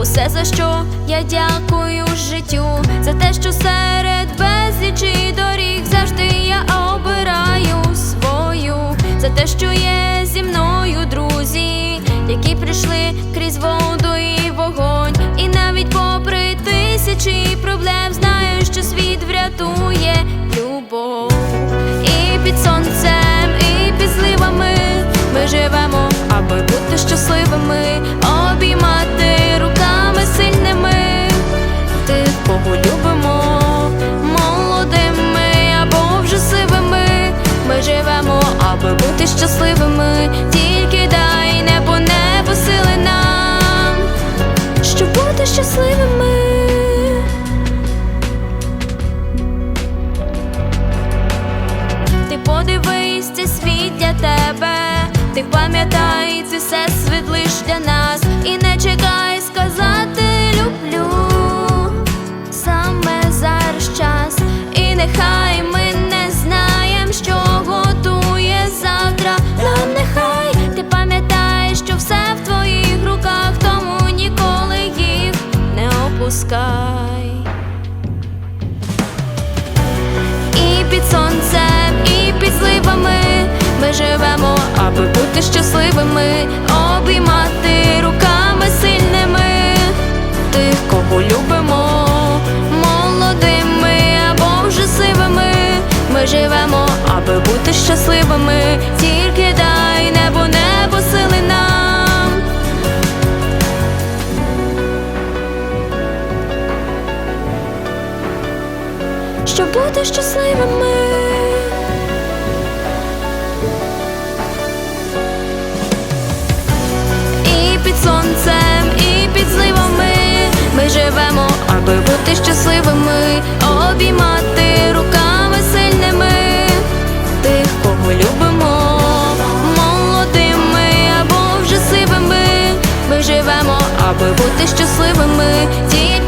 усе, за що я дякую життю, за те, що серед безлічі доріг завжди я обираю свою, за те, що є зі мною друзі, які прийшли крізь воду і вогонь, і навіть попри тисячі проблем знаю, що світ врятує любов. І під сонцем, і під зливами ми живемо, аби бути щасливими, обіймати щасливими, тільки дай небо, небо сили нам, щоб бути щасливими. Ти подивись, це світ для тебе, ти пам'ятай, це все світ лиш для нас, і не не. І під сонцем, і під зливами ми живемо, аби бути щасливими, обіймати руками сильними тих, кого любимо, молодими або вже сивими. Ми живемо, аби бути щасливими, Щоб бути щасливими. І під сонцем, і під зливами ми живемо, аби бути щасливими, обіймати руками сильними тих, кого любимо, молодими або вже сивими. Ми живемо, аби бути щасливими. Ті,